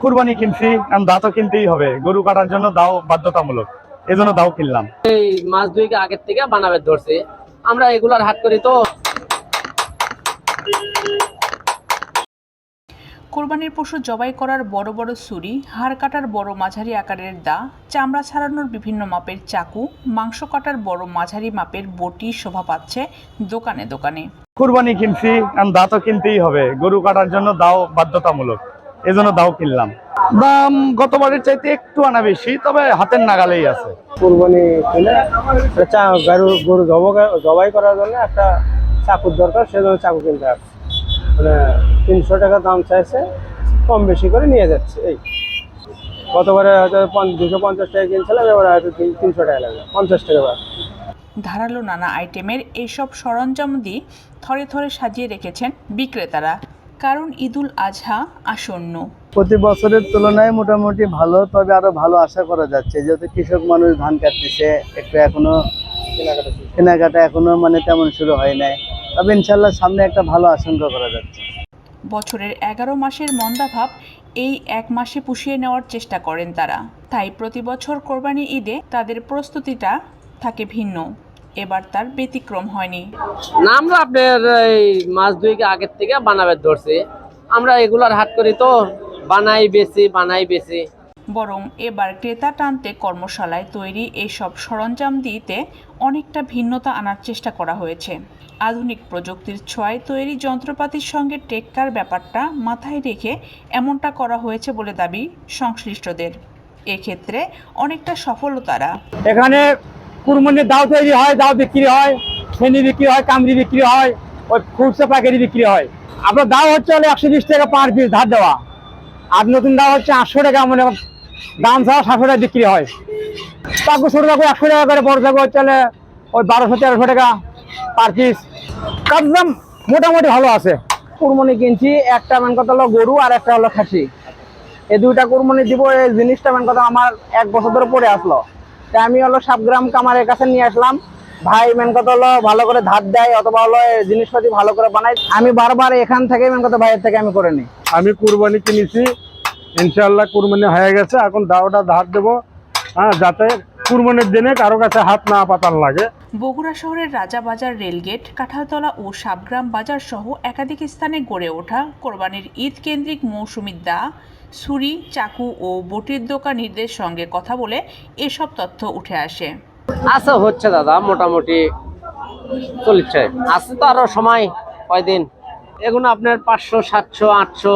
কুরবানি কিনছি কারণ দা তো কিনতেই হবে। গরু কাটার জন্য দাও বাধ্যতামূলক। এজন্য দাও কিনলাম। এই মাস দুইকে আগের থেকে বানাবে ধরছে। আমরা এগুলার হাট করি তো। কোরবানির পশু জবাই করার বড় বড় ছুরি হাড় কাটার বড় মাঝারি আকারের দা চামড়া ছাড়ানোর বিভিন্ন মাপের চাকু মাংস কাটার বড় মাঝারি মাপের বটি শোভা পাচ্ছে দোকানে দোকানে। কুরবানি কিনছি দা তো কিনতেই হবে। গরু কাটার জন্য দাও বাধ্যতামূলক। এজন্য দাও কিনলাম। দাম গতবারের চাইতে একটু আনা বেশি তবে হাতের নাগালেই আছে। কুরবানি কিনে একটা চা গরু গরু জব- জবাই করার জন্য একটা চাকুর দরকার সেজন্য চাকু কিনতে আসছে মানে তিনশো টাকা দাম চাইছে কম বেশি করে নিয়ে যাচ্ছে এই। গতবারে হয়তো দুশো পঞ্চাশ টাকা কিনছিলাম এবারে হয়তো তিন- তিনশো টাকা লাগবে পঞ্চাশ টাকা ধারালো নানা আইটেমের এইসব সরঞ্জাম দিয়ে থরে থরে সাজিয়ে রেখেছেন বিক্রেতারা। কারণ ঈদুল আজহা আসন্ন। প্রতি বছরের তুলনায় মোটামুটি ভালো তবে আরও ভালো আশা করা যাচ্ছে। যেহেতু কৃষক মানুষ ধান কাটতেছে একটু এখনও কেনাকাটা এখনও মানে তেমন শুরু হয় নাই। তবে ইনশাল্লাহ সামনে একটা ভালো আশঙ্কা করা যাচ্ছে। বছরের এগারো মাসের মন্দাভাব এই এক মাসে পুষিয়ে নেওয়ার চেষ্টা করেন তারা। তাই প্রতি বছর কোরবানি ঈদে তাদের প্রস্তুতিটা থাকে ভিন্ন। এবার তার ব্যতিক্রম হয়নি। না আমরা আপনার এই মাস দুইকে আগের থেকে বানাবে ধরছে। আমরা এগুলার হাট করি তো বানাই বেশি বানাই বেশি। বরং এবার ক্রেতা টানতে কর্মশালায় তৈরি এইসব সরঞ্জাম দিতে অনেকটা ভিন্নতা আনার চেষ্টা করা হয়েছে। আধুনিক প্রযুক্তির ছোঁয়ায় তৈরি যন্ত্রপাতির সঙ্গে টেক্কার ব্যাপারটা মাথায় রেখে এমনটা করা হয়েছে বলে দাবি সংশ্লিষ্টদের। এক্ষেত্রে অনেকটা সফলও তারা এখানে কুরবানির দাও তৈরি হয়, দাও বিক্রি হয়, ফেনি বিক্রি হয়, কামড়ি বিক্রি হয়, ওই খুচরা পাইকারি বিক্রি হয়। আপনার দাও হচ্ছে হলো একশো বিশ টাকা পাঁচ পিস ধার দেওয়া। আর নতুন দাও হচ্ছে আটশো টাকা মানে দাম ছাড়া সাতশো টাকা বিক্রি হয়। চাকু ছোটো চাকু একশো টাকা করে, বড় চাকু হচ্ছে ওই বারোশো, তেরোশো টাকা পার পিস তার দাম মোটামুটি ভালো আছে। কুরবানি কিনছি, একটা মেন কথা হলো গরু আর একটা হলো খাসি। এই দুইটা কুরবানি দিব, এই জিনিসটা মেন কথা আমার এক বছর ধরে পড়ে আসলো। তাই আমি হলো সাবগ্রাম কামারের কাছে নিয়ে আসলাম। ভাই মেন কথা হলো ভালো করে ধার দেয়, অথবা হলো জিনিসপাতি ভালো করে বানাই আমি বারবার এখান থেকে মেন কথা ভাইয়ের থেকে আমি করে নিই। আমি কুরবানি কিনেছি ইনশাল্লাহ কুরবানি হয়ে গেছে, এখন দাওটা ধার দেবো। হ্যাঁ যাতে কুরবানির দিনে কারও কাছে হাত না পাতার লাগে। বগুড়া শহরের রাজাবাজার রেলগেট, কাঁঠালতলা ও সাবগ্রাম বাজার সহ একাধিক স্থানে গড়ে ওঠা কোরবানির ঈদ কেন্দ্রিক মৌসুমি দা, ছুরি, চাকু ও বটির দোকানিদের সঙ্গে কথা বলে এসব তথ্য উঠে আসে। আচ্ছা হচ্ছে দাদা, মোটামুটি চলছে। আছে তো আরও সময় কয়দিন এগুলো আপনার পাঁচশো, সাতশো, আটশো,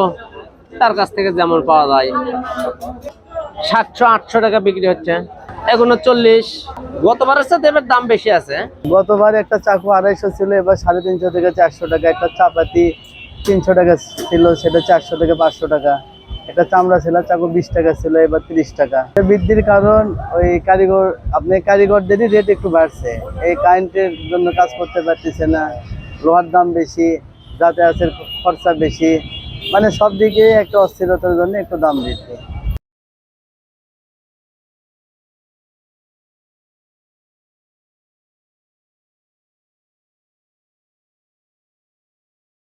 তার কাছ থেকে যেমন পাওয়া যায়। সাতশো, আটশো টাকা বিক্রি হচ্ছে। এগুলো চল্লিশ। গতবারের সাথে এবার দাম বেশি আছে। গতবার একটা চাকু আড়াইশো ছিল, এবার সাড়ে তিনশো থেকে চারশো টাকা। একটা চাপাতি তিনশো টাকা ছিল, সেটা চারশো থেকে পাঁচশো টাকা। একটা চামড়া ছিল, চাকু বিশ টাকা ছিল, এবার তিরিশ টাকা। বৃদ্ধির কারণ, ওই কারিগর, আপনি কারিগরদেরই রেট একটু বাড়ছে। এই কারেন্টের জন্য কাজ করতে পারতেছে না। লোহার দাম বেশি, যাতায়াতের খরচা বেশি। মানে সব দিকে একটা অস্থিরতার জন্য একটু দাম বৃদ্ধি।